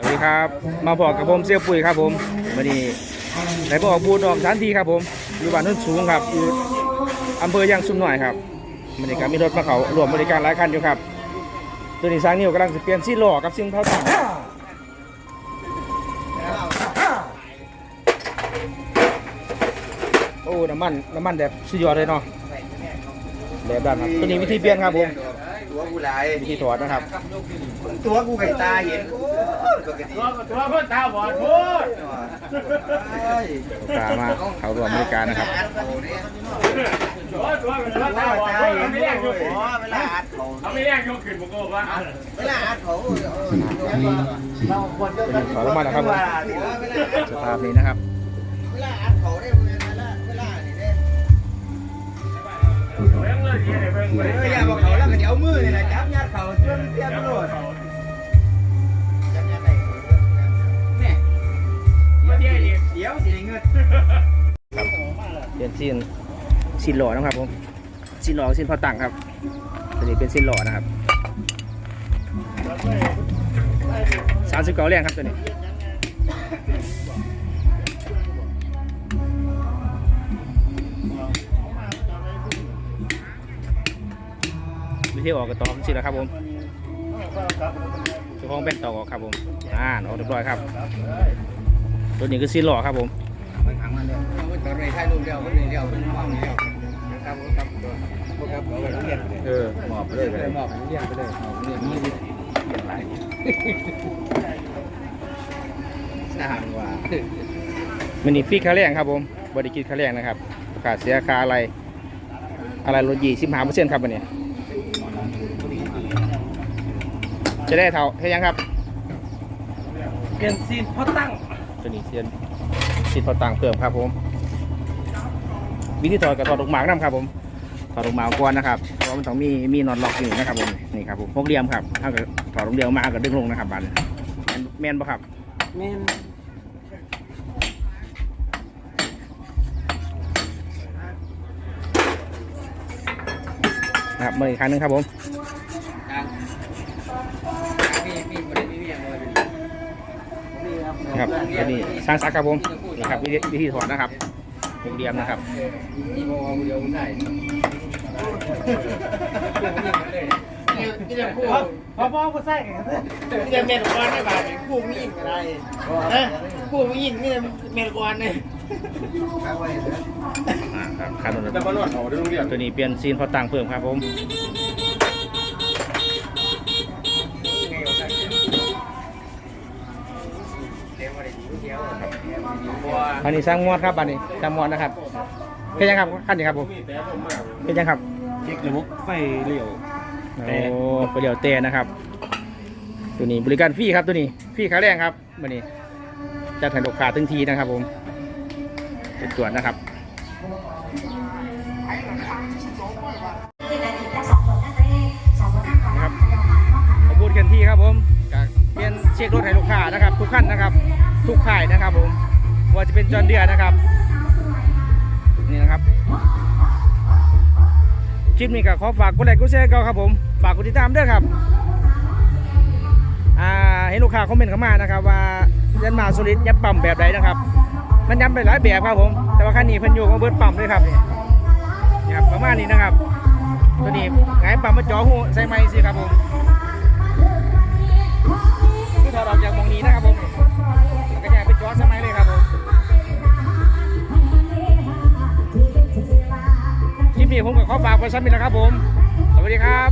สวัสดีครับ มาบอกกับผมเสี่ยวปุ๋ยครับผมวันนี้ไหนบอกบูดออกสถานที่ครับผมอยู่บ้านโนุ่นสูงครับอยู่อำเภอยางซุ่มหน่อยครับบรรยากาศมีรถมาเขารวมบริการหลายคันอยู่ครับ ตัวนี้สร้างนิ้วกำลังจะเปลี่ยนซี่หล่อกับซิ่งเท้าต่างโอ้น้ำมันน้ำมันแบบสุดยอดเลยเนาะแบบด้านครับตัวนี้วิธีเปลี่ยนครับผมตัวกูหลายวิธีถอดนะครับ ตัวกูไก่ตาเห็นโอ้ยปกติตัวตัวคนตาบอดพูดตามมาเขารวมบริการนะครับตัวตัวเป็นตัวตัวตาบอดตาพูดเห็นไม่ไม่แรได้กยกเวลาอัดเขาเขาไม่แรกยกขึ้นผมก็ว่าเวลาอัดเขาเราควรจะขอลงมานะครับผมสภาพนี้นะครับเวลาอัดเขาได้เวลาเวลานี่เด้เบิ่เลยที่ไหนเบิ่งเอเลยออย่าบอกเขาแล้วก็เดี๋ยวมือนี่แหละจับยัดเขาเชื่อมเทียตลอดจั เปลี่ยนสิ้นสิ้นหล่อนะครับผมสิ้นหล่อสิ้นพอตังครับตัวนี้เป็นสิ้นหล่อนะครับสามสิบเก้าแรงครับตัวนี้วิธีออกกระตอกสิแล้วครับผมเจ้าของแบ่งตอกออกครับผมอ่าออกเรียบร้อยครับ ตัวนี้คือสินหล่อครับผม ก็เลยถ่ายรูปเดียวมันเดียวมันมองเดียวครับครับครับเอาไปเรียนเออหมอบเลยไปเลยหมอบเรียนไปเลยหมอบเรียนนี่เรียนไรสร้างว่ามันนี่ฟรีค่าแรงครับผมบริกิจค่าแรงนะครับขาดเสียค่าอะไร อะไรลดยี่สิบห้าเปอร์เซ็นต์ครับวันนี้จะได้เท่าเท่ายังครับเปลี่ยนซีนพอตั้งตัวนี้เซียนสิทธิ์พอตั้งเพิ่มครับผม วิธีถอดกับถอดลูกหมากน้ำครับผมถอดลูกหมากก่อนนะครับเพราะมันต้องมีมีน็อตล็อกอยู่นะครับผมนี่ครับผมพกเหลี่ยมครับถ้าเกิดถอดลงเดียวมาก็ดึงลงนะครับบันแม่นแมนปะครับแม่นนะครับมาอีกครั้งหนึงครับผมมีมีบริมีมีอย่างไรนะครับตัวนี้สร้างซักครับผมนี่ครับวิธีวิธีถอดนะครับ พกเหลี่ยมนะครับมีโมเดียวได้นี่จะพูดพอพ่อก็ใส่กันนี่จะเมนกวนได้บ้างพูดมีอิงอะไรเฮ้พูดมีอิงนี่เมนกวนเลยอ่าครับคันนู้นแต่บอลนเขาได้โรงเรียนตัวนี้เปลี่ยนซีนพอตังค์เพิ่มครับผม อันนี้สร้างมวดครับอันนี้สร้างมวดนะครับเป็นยังครับขั้นนี้ครับผมเป็นยังครับเช็คระบบไฟเลี้ยวโอ้ไปเดี๋ยวเตะนะครับ ตัวนี้บริการฟรีครับตัวนี้ฟรีค่าแรงครับวันนี้จะถ่ายลูกค้าถึงทีนะครับ ผมจะตรวจนะครับนะครับ ทุกค่ายนะครับผมว่าจะเป็นจอนเดียนะครับ นี่นะครับคลิปนี้ก็ขอฝากกดไลค์กดแชร์ก็ครับผมฝากกดติดตามด้วยครับอ่าให้ลูกค้าคอมเมนต์เข้ามานะครับว่ายันมาโซลิดยัดปั๊มแบบใดนะครับ มันย้ำไปหลายแบบครับผม แต่ว่าคันนี้เพิ่นอยู่มาเบิดปั๊มเลยครับเนี่นี่ครับประมาณนี้นะครับ ตัวนี้ไงปั๊มมาจ่อหูใส่ไม้สิครับผม ผมก็ขอฝากไว้ซ้ำอีกแล้วครับผม สวัสดีครับ